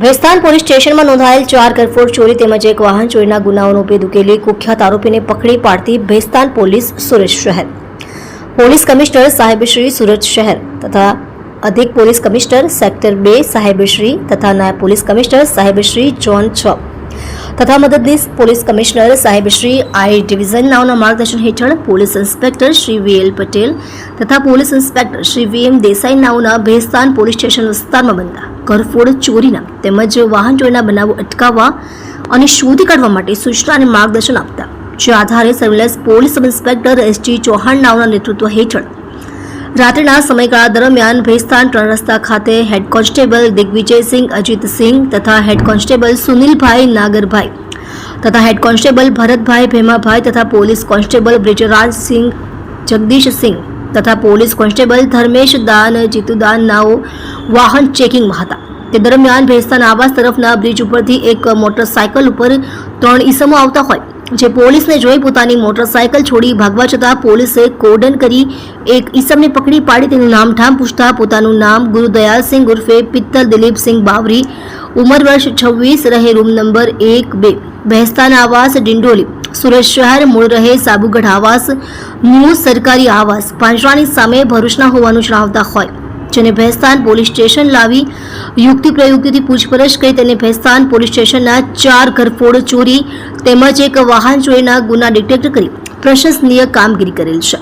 Bhestan police સ્ટેશનમાં નોંધાયેલ ચાર ગરફોડ ચોરી તેમજ એક વાહન ચોરીના ગુનાઓનો ભેદ ઉકેલી કુખ્યાત આરોપીને પકડી પાડતી ભેસ્તાન પોલીસ સુરત શહેર. પોલીસ કમિશનર સાહેબશ્રી સુરત શહેર તથા અધિક પોલીસ કમિશનર સેક્ટર બે સાહેબશ્રી તથા નાયબ પોલીસ કમિશનર સાહેબશ્રી જોન છ. તથા મદદનીશ પોલીસ કમિશનર સાહેબ શ્રી આઈ ડિવિઝન નાઓના માર્ગદર્શન હેઠળ police inspector Shri VL Patel તથા police inspector Shri VM Desai નાઓના Bhestan police station વિસ્તારમાં બનતા. ઘરફોડ, ચોરીના તેમજ વાહન ચોરીના બનાવો અટકાવવા અને શોધી કાઢવા માટે સૂચના અને માર્ગદર્શન આપતા. જે આધારે surveillance police inspector S Chauhan નાઓના નેતૃત્વ હેઠળ રાત્રિના સમયગાળા દરમિયાન ભેસ્તાન ત્રણ રસ્તા ખાતે હેડ કોન્સ્ટેબલ દિગ્વિજયસિંહ અજીતસિંહ તથા હેડ કોન્સ્ટેબલ સુનિલભાઈ નાગરભાઈ તથા હેડ કોન્સ્ટેબલ ભરતભાઈ ભેમાભાઈ તથા પોલીસ કોન્સ્ટેબલ બ્રિજરાજસિંહ જગદીશસિંહ તથા પોલીસ કોન્સ્ટેબલ ધર્મેશ દાન, જીતુદાન નાઓ, વાહન ચેકિંગમાં હતા તે દરમિયાન ભેસ્તાન આવાસ તરફના બ્રિજ ઉપરથી એક મોટરસાયકલ ઉપર ત્રણ ઈસમો આવતા હોય, જે પોલીસને જોઈ પોતાની મોટરસાયકલ છોડી ભાગવા જતાં પોલીસે કોર્ડન કરી એક ઈસમને પકડી પાડી તેનું નામ ઠામ પૂછતા પોતાનું નામ ગુરુદયાલસિંહ ઉર્ફે પિત્તલ દિલીપસિંહ બાવરી, ઉંમર વર્ષ છવ્વીસ, રહે રૂમ નંબર એક બે. ભેસ્તાન આવાસ, ડિંડોલી. સુરત શહેર, મૂળ રહે સાબુગઢ આવાસ ન્યૂ સરકારી આવાસ. પાંજરાની સામે ભરૂચના હોવાનું જણાવતા હોય. જેને ભેસ્તાન પોલીસ સ્ટેશન લાવી યુક્તિ પ્રયુક્તિથી પૂછપરછ કરી તેને ભેસ્તાન પોલીસ સ્ટેશનના ચાર ઘરફોડ ચોરી તેમજ એક વાહન ચોરીના ગુના ડિટેક્ટ કરી પ્રશંસનીય કામગીરી કરેલ છે.